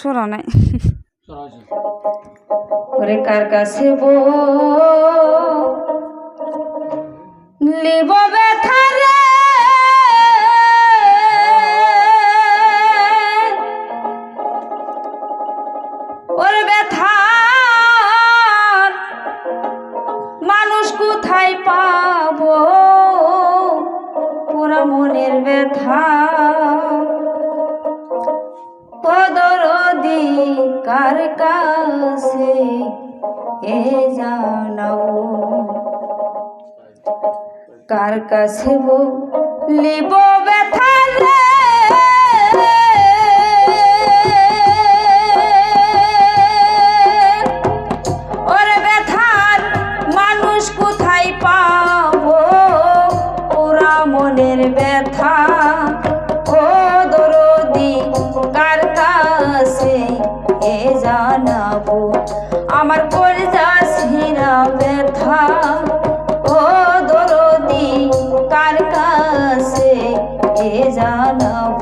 সরা নাই। ওরে কার কাছে বো? লিব ব্যথা রে। ওর ব্যথা মানুষ কোথায় পাবো? পুরা মনের ব্যথা। কার কাছে এ জানাব? কার কাছে বলিব ব্যথা এ জানাব আমার কলজা শিরা ব্যথা। ও দরদি কার কাছে এ জানাব?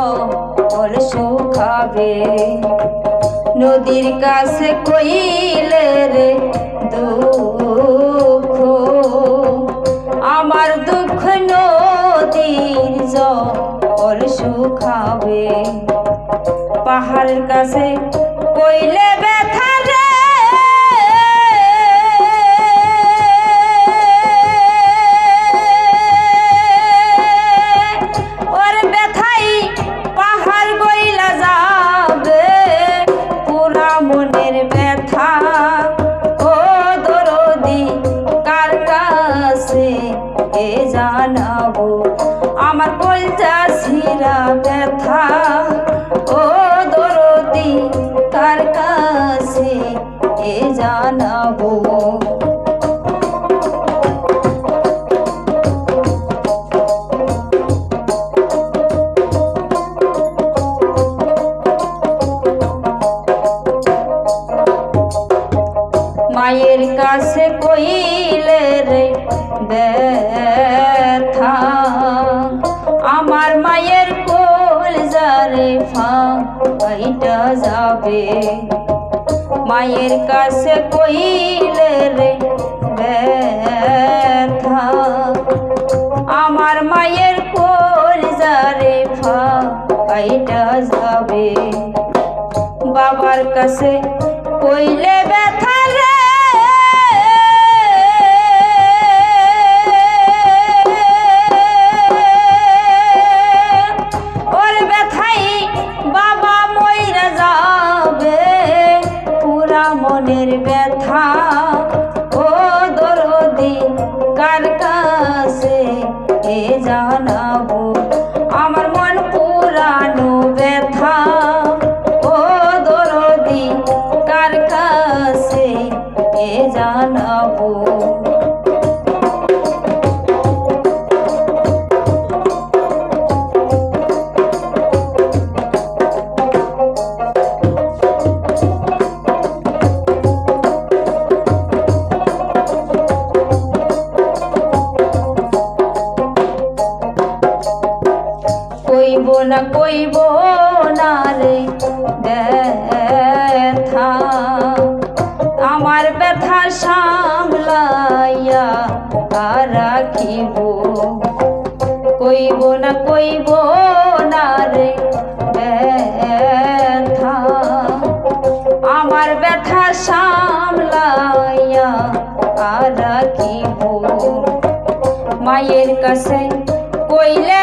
জল শুকাবে নদীর কাছে কইলে রে দুঃখ। আমার দুঃখ নদীর জল শুকাবে পাহাড়ের কাছে কইলে মনের ব্যথা, ও দরদি, কার কাছে এ জানাব? আমার কলজা শিরা ব্যথা, ও দরদি, কার কাছে এ জানাব? কাছে কইলে রে ব্যথা। আমার মায়ের কোল যারে ফাইটা যাবে। মায়ের কাছে কইলে রে ব্যথা। আমার মায়ের কোল যারে ফাইটা যাবে। বাবার কাছে কইলে জানাব কইব না কইব না রে ব্যথা আমার ব্যথা সামলাইয়া রাখিব। কইব না কইব না রে আমার ব্যথা সামলাইয়া রাখিব। মায়ের কাছে কইলে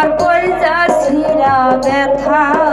আমার কলজা ছিড়া ব্যথা।